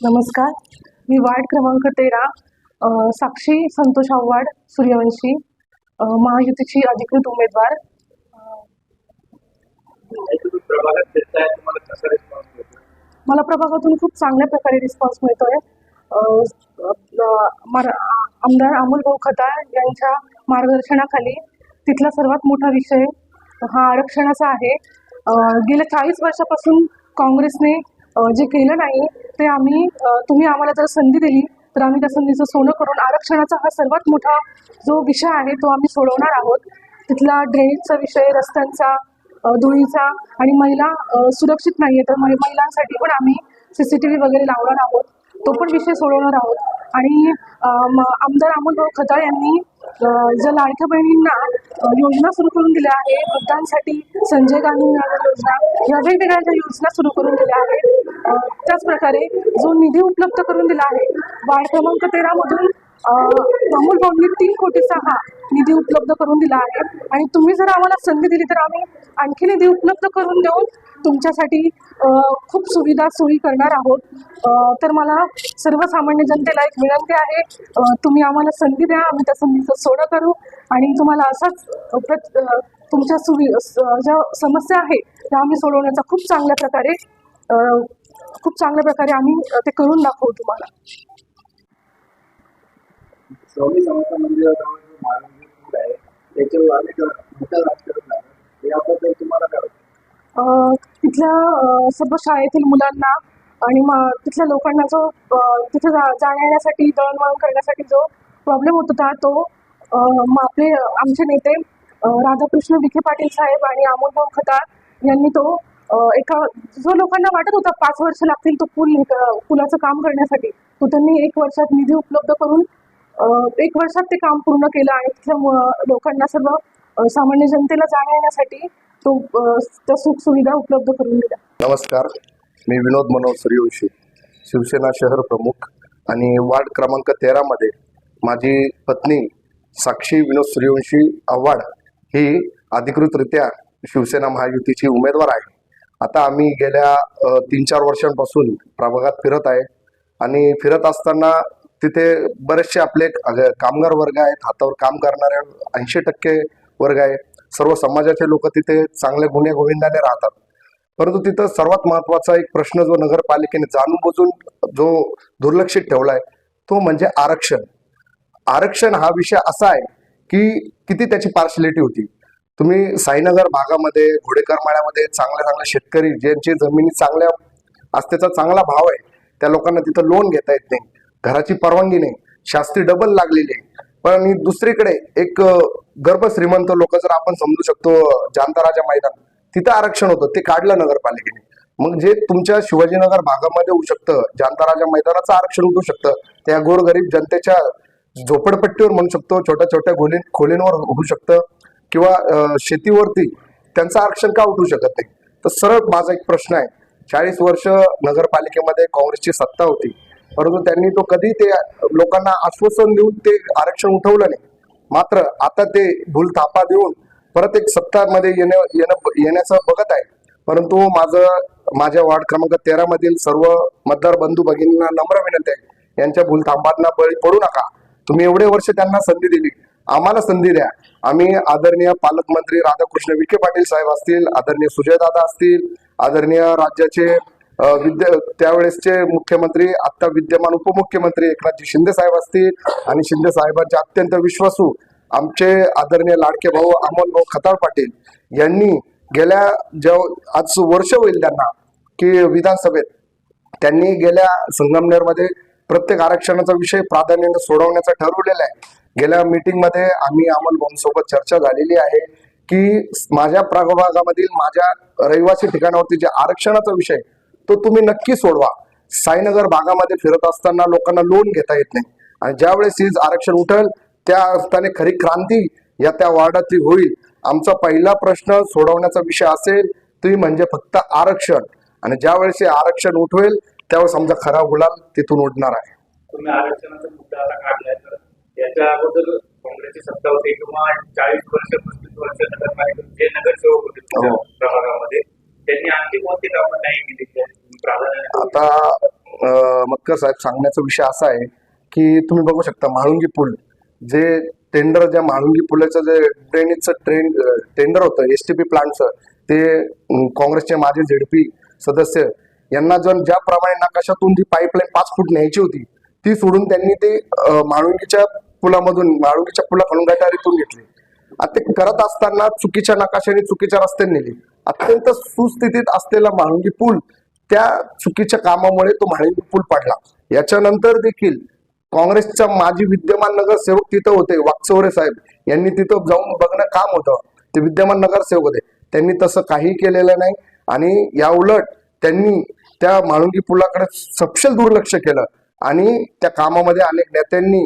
नमस्कार. मी वार्ड क्रमांक तेरा साक्षी संतोष आव्हाड सूर्यवंशी महायुतीची अधिकृत उमेदवार. मला प्रभागातून खूप चांगल्या प्रकारे रिस्पॉन्स मिळतोय. आमदार अमोल भाऊ खताळ यांच्या मार्गदर्शनाखाली तिथला सर्वात मोठा विषय हा आरक्षणाचा आहे. गेल्या चाळीस वर्षापासून काँग्रेसने जे केलं नाही ते आम्ही तुम्ही आम्हाला जर संधी दिली तर आम्ही त्या संधीचं सोनं करून आरक्षणाचा हा सर्वात मोठा जो विषय आहे तो आम्ही सोडवणार आहोत. तिथला ड्रेनेजचा विषय रस्त्यांचा धुळीचा आणि महिला सुरक्षित नाही आहे तर महिलांसाठी पण आम्ही सी सी टी व्ही वगैरे लावणार आहोत. तो पण विषय सोडवणार आहोत. आणि म- आमदार अमोलभाऊ खताळ यांनी ज्या लाडक्या बहिणींना योजना सुरू करून दिल्या आहे वृद्धांसाठी संजय गांधी निराधार योजना ह्या वेगवेगळ्या ज्या योजना सुरू करून दिल्या आहेत त्याचप्रकारे जो निधी उपलब्ध करून दिला आहे वार्ड क्रमांक तेरामधून अमोल भाऊंनी तीन कोटी सहा निधी उपलब्ध करून दिला आहे. आणि तुम्ही जर आम्हाला संधी दिली तर आम्ही आणखी निधी उपलब्ध करून देऊन तुमच्यासाठी खूप सुविधा सोयी करणार आहोत. तर मला सर्वसामान्य जनतेला एक विनंती आहे तुम्ही आम्हाला संधी द्या आम्ही त्या संधीचं सोडं करू. आणि तुम्हाला असाच प्रत तुमच्या सुवि ज्या समस्या आहे त्या आम्ही सोडवण्याचा खूप चांगल्या प्रकारे खूप चांगल्या प्रकारे आम्ही ते करून दाखवू तुम्हाला. स्वामी समर्थ मंदिराजवळ जो महाराज पूल आहे. त्याच्यावर अनेक मोठं राजकारण आहे याबद्दल तुम्हाला काय वाटतं? तिथल्या सर्व शाळेतील मुलांना आणि तिथल्या लोकांना जो तिथे जा जाण्या येण्यासाठी दळणवळण करण्यासाठी जो प्रॉब्लेम होत होता तो आपले आमचे नेते राधाकृष्ण विखे पाटील साहेब आणि अमोलभाऊ खतार यांनी तो एका जो लोकांना वाटत होता पाच वर्ष लागतील तो पूल पुलाचं काम करण्यासाठी तो त्यांनी एक वर्षात निधी उपलब्ध करून एक वर्षात ते काम पूर्ण केलं आणि तिथल्या लोकांना सर्व सामान्य जनतेला जाण्या येण्यासाठी तो त्या सुख सुविधा उपलब्ध करून दिल्या. नमस्कार. मी विनोद मनोहर सूर्यवंशी शिवसेना शहर प्रमुख आणि वार्ड क्रमांक तेरामध्ये माझी पत्नी साक्षी विनोद सूर्यवंशी आव्हाड ही अधिकृतरित्या शिवसेना महायुतीची उमेदवार आहे. आता आम्ही गेल्या तीन चार वर्षांपासून प्रभागात फिरत आहे आणि फिरत असताना तिथे बरेचसे आपले कामगार वर्ग आहेत हातावर काम करणारे ऐंशी टक्के वर्ग आहे. सर्व समाजाचे लोक तिथे चांगल्या गुन्हे गोविंदाने राहतात. परंतु तिथं सर्वात महत्त्वाचा एक प्रश्न जो नगरपालिकेने जाणून बुजून जो दुर्लक्षित ठेवलाय तो म्हणजे आरक्षण. आरक्षण हा विषय असा आहे की किती त्याची पार्शलिटी होती. तुम्ही साईनगर भागामध्ये घोडेकर माळ्यामध्ये चांगले चांगले शेतकरी ज्यांची जमिनी चांगल्या असतेचा चांगला भाव आहे त्या लोकांना तिथं लोन घेता येत नाही. घराची परवानगी नाही. शास्त्री डबल लागलेली आहे. पण दुसरीकडे एक गर्भश्रीमंत लोक जर आपण समजू शकतो जांताराजा मैदान तिथं आरक्षण होतं ते काढलं नगरपालिकेने. मग जे तुमच्या शिवाजीनगर भागामध्ये होऊ शकतं जांताराजा मैदानाचं आरक्षण उठू शकतं त्या गोरगरीब जनतेच्या झोपडपट्टीवर म्हणू शकतो छोट्या छोट्या खोली खोलींवर होऊ शकतं किंवा शेतीवरती त्यांचं आरक्षण का उठू शकत नाही? तर सरळ माझा एक प्रश्न आहे. चाळीस वर्ष नगरपालिकेमध्ये काँग्रेसची सत्ता होती. परंतु त्यांनी तो कधी ते लोकांना आश्वासन देऊन ते आरक्षण उठवलं नाही. मात्र आता ते भूल थापा देऊन परत एक सत्तामध्ये येण्या येणं येण्याचं बघत आहे परंतु माझं माझ्या वार्ड क्रमांक तेरा मधील सर्व मतदार बंधू भगिनींना नम्र विनंती आहे. यांच्या भूल थांबांना बळी पडू नका. तुम्ही एवढे वर्ष त्यांना संधी दिली. आम्हाला संधी द्या. आम्ही आदरणीय पालकमंत्री राधाकृष्ण विखे पाटील साहेब असतील आदरणीय सुजयदादा असतील आदरणीय राज्याचे विद्या त्यावेळेसचे मुख्यमंत्री आता विद्यमान उपमुख्यमंत्री एकनाथजी शिंदे साहेब असतील आणि शिंदे साहेबांचे अत्यंत विश्वासू आमचे आदरणीय लाडके भाऊ अमोल भाऊ खताळ पाटील यांनी गेल्या जेव्हा आज वर्ष होईल त्यांना की विधानसभेत त्यांनी गेल्या संगमनेरमध्ये प्रत्येक आरक्षणाचा विषय प्राधान्याने सोडवण्याचा ठरवलेला आहे. गेल्या मीटिंगमध्ये आम्ही अमोल भाऊंसोबत चर्चा झालेली आहे की माझ्या प्रभागामधील माझ्या रहिवासी ठिकाणावरती जे आरक्षणाचा विषय तो तुम्ही नक्की सोडवा. साईनगर भागामध्ये फिरत असताना लोकांना लोन घेता येत नाही. आणि ज्यावेळेस ही आरक्षण उठेल त्या अर्थाने खरी क्रांती या त्या वार्डातली होईल. आमचा पहिला प्रश्न सोडवण्याचा विषय असेल ती म्हणजे फक्त आरक्षण. आणि ज्यावेळेस हे आरक्षण उठवेल त्यावेळेस आमचा खरा गुलाल तिथून उडणार आहे. तुम्ही आरक्षणाचा मुद्दा आता काढलाय तर याच्या अगोदर काँग्रेसची सत्ता होती किंवा चाळीस वर्ष पस्तीस वर्ष जे नगरसेवक होते हो. प्रभागामध्ये त्यांनी आणखी कोणती कामं नाही केली? आता मतकर साहेब सांगण्याचा विषय असा आहे की तुम्ही बघू शकता म्हाळुंगी पूल. जे टेंडर ज्या म्हाळुंगी पुलाचं जे ड्रेनेजचं ट्रेन टेंडर होतं एस टी पी प्लांटचं ते काँग्रेसचे माजी झेडपी सदस्य यांना जर ज्याप्रमाणे नकाशातून जी पाईपलाईन पाच फूट न्यायची होती ती सोडून त्यांनी ते म्हाळुंगीच्या पुलामधून म्हाळुंगीच्या पुलाखालून गटारीतून घेतली. आता ते करत असताना चुकीच्या नकाशाने चुकीच्या रस्त्याने नेली. अत्यंत सुस्थितीत असलेला म्हाळुंगी पूल त्या चुकीच्या कामामुळे तो म्हाळुंगी पूल पडला. याच्यानंतर देखील काँग्रेसचा माजी विद्यमान नगरसेवक तिथं होते वाकचौरे साहेब. यांनी तिथं जाऊन बघणं काम होतं. ते विद्यमान नगरसेवक होते. त्यांनी तसं काही केलेलं नाही आणि या उलट त्यांनी त्या म्हाळुंगी पुलाकडे सपशेल दुर्लक्ष केलं आणि त्या कामामध्ये अनेक नेत्यांनी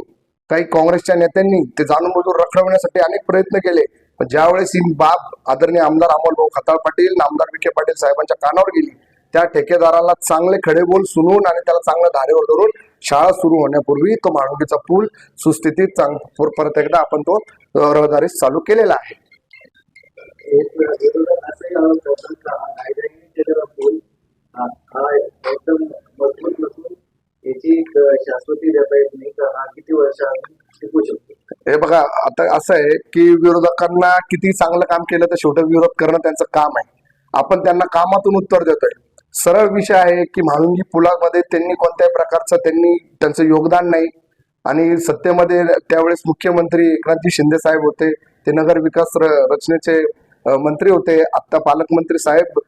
काही काँग्रेसच्या नेत्यांनी ते जाणून रखडवण्यासाठी अनेक प्रयत्न केले. पण ज्यावेळेस ही बाब आदरणीय आमदार अमोल भाऊ खताळ पाटील आमदार विखे पाटील साहेबांच्या कानावर गेली त्या ठेकेदाराला चांगले खडे बोल सुनवून आणि त्याला चांगलं धारेवर धरून शाळा सुरू होण्यापूर्वी तो माळुंगीचा पूल सुस्थितीत चांग पर- परत एकदा आपण तो अं, रहदारीस चालू केलेला आहे. हे बघा आता असं आहे की विरोधकांना किती चांगलं काम केलं तर शेवटी विरोध करणं त्यांचं काम आहे. आपण त्यांना कामातून उत्तर देतोय. सरळ विषय आहे की म्हाळुंगी पुलामध्ये त्यांनी कोणत्याही प्रकारचं त्यांनी त्यांचं योगदान नाही. आणि सत्तेमध्ये त्यावेळेस मुख्यमंत्री एकनाथजी शिंदे साहेब होते ते नगर विकास र- रचनेचे मंत्री होते आत्ता पालकमंत्री साहेब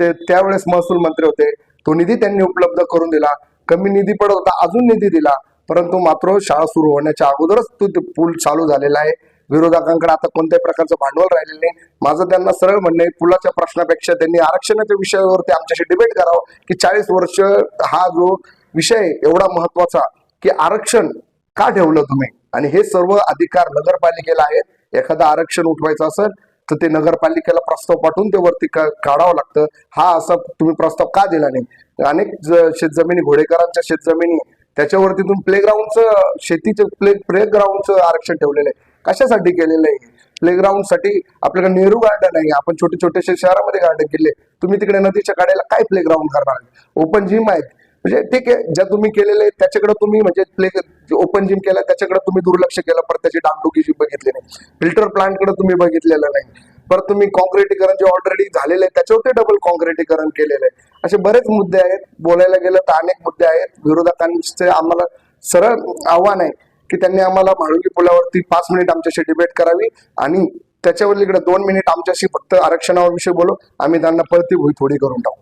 ते त्यावेळेस महसूल मंत्री होते. तो निधी त्यांनी उपलब्ध करून दिला. कमी निधी पडत होता अजून निधी दिला. परंतु मात्र शाळा सुरू होण्याच्या अगोदरच तो पूल चालू झालेला आहे. विरोधकांकडे आता कोणत्याही प्रकारचं भांडवल राहिलेलं नाही. माझं त्यांना सरळ म्हणणं आहे पुलाच्या प्रश्नापेक्षा त्यांनी आरक्षणाच्या विषयावरती आमच्याशी डिबेट करावं की चाळीस वर्ष हा जो विषय एवढा महत्त्वाचा की आरक्षण का ठेवलं तुम्ही? आणि हे सर्व अधिकार नगरपालिकेला आहेत. एखादं आरक्षण उठवायचं असेल तर ते नगरपालिकेला प्रस्ताव पाठवून ते वरती काढावं लागतं. हा असा तुम्ही प्रस्ताव का दिला नाही? अनेक ज- शेतजमिनी घोडेकरांच्या शेतजमिनी त्याच्यावरती तुम्ही प्लेग्राऊंडचं शेतीचं प्ले प्लेग्राऊंडचं आरक्षण ठेवलेलं आहे. कशासाठी केलेलं आहे? प्लेग्राऊंडसाठी आपल्याकडे नेहरू गार्डन आहे. आपण छोटे छोटेसे शहरामध्ये गार्डन केले. तुम्ही तिकडे नदीच्या काढायला काय प्लेग्राऊंड करणार ओपन जिम आहेत. म्हणजे ठीक आहे ज्या तुम्ही केलेले त्याच्याकडे तुम्ही म्हणजे प्ले ओपन जिम केला त्याच्याकडे तुम्ही दुर्लक्ष केलं. परत त्याची डागडुकीची बघितली नाही. फिल्टर प्लांटकडे तुम्ही बघितलेलं नाही. परत तुम्ही कॉन्क्रिटीकरण जे ऑलरेडी झालेलं आहे त्याच्यावर ते डबल कॉन्क्रिटीकरण केलेलं आहे. असे बरेच मुद्दे आहेत. बोलायला गेलं तर अनेक मुद्दे आहेत. विरोधकांचे आम्हाला सरळ आव्हान आहे. की त्यांनी आम्हाला म्हाळुंगी पुलावरती पाच मिनिट आमच्याशी डिबेट करावी आणि त्याच्यावर इकडे दोन मिनिट आमच्याशी फक्त आरक्षणावर विषय बोलू. आम्ही त्यांना पळती भुई थोडी करून टाकू.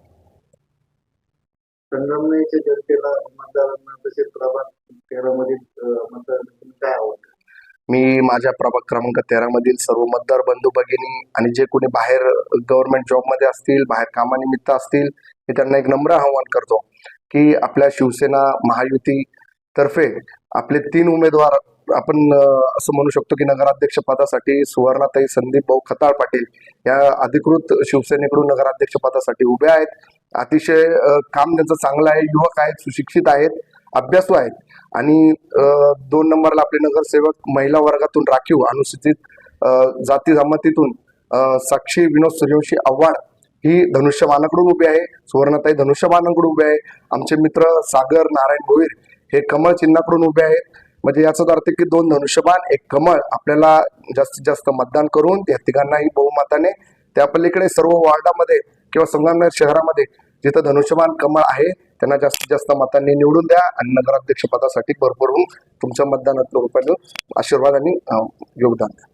संगमनेरच्या जनतेला मतदारांना तसेच प्रभाग तेरा मधील मतदारांना तुम्ही काय आवडतं? मी माझ्या प्रभाग क्रमांक तेरा मधील सर्व मतदार बंधू भगिनी आणि जे कोणी बाहेर गव्हर्नमेंट जॉबमध्ये असतील बाहेर कामानिमित्त असतील मी त्यांना एक नम्र आव्हान करतो की आपल्या शिवसेना महायुती तर्फे आपले तीन उमेदवार आपण असं म्हणू शकतो की नगराध्यक्ष पदासाठी सुवर्णाताई संदीप भाऊ खताळ पाटील या अधिकृत शिवसेनेकडून नगराध्यक्ष पदासाठी उभे आहेत. अतिशय काम त्यांचं चांगलं आहे. युवक आहेत सुशिक्षित आहेत अभ्यासू आहेत. आणि दोन नंबरला आपले नगरसेवक महिला वर्गातून राखीव अनुसूचित जाती जमातीतून साक्षी विनोद सूर्यवंशी आव्हाड ही धनुष्यबाणाकडून उभी आहे. सुवर्णताई धनुष्यबाणाकडून उभे आहे. आमचे मित्र सागर नारायण गोविर हे कमळ चिन्हाकडून उभे आहेत. म्हणजे याचाच अर्थ की दोन धनुष्यबाण एक कमळ आपल्याला जास्तीत जास्त मतदान करून या तिघांनाही बहुमताने त्या पलीकडे सर्व वॉर्डामध्ये किंवा संगमनेर शहरामध्ये जिथं धनुष्यबाण कमळ आहे त्यांना जास्तीत जास्त मतांनी निवडून द्या आणि नगराध्यक्ष पदासाठी भरभरून तुमच्या मतदानातलं रुपये आशीर्वाद आणि योगदान द्या.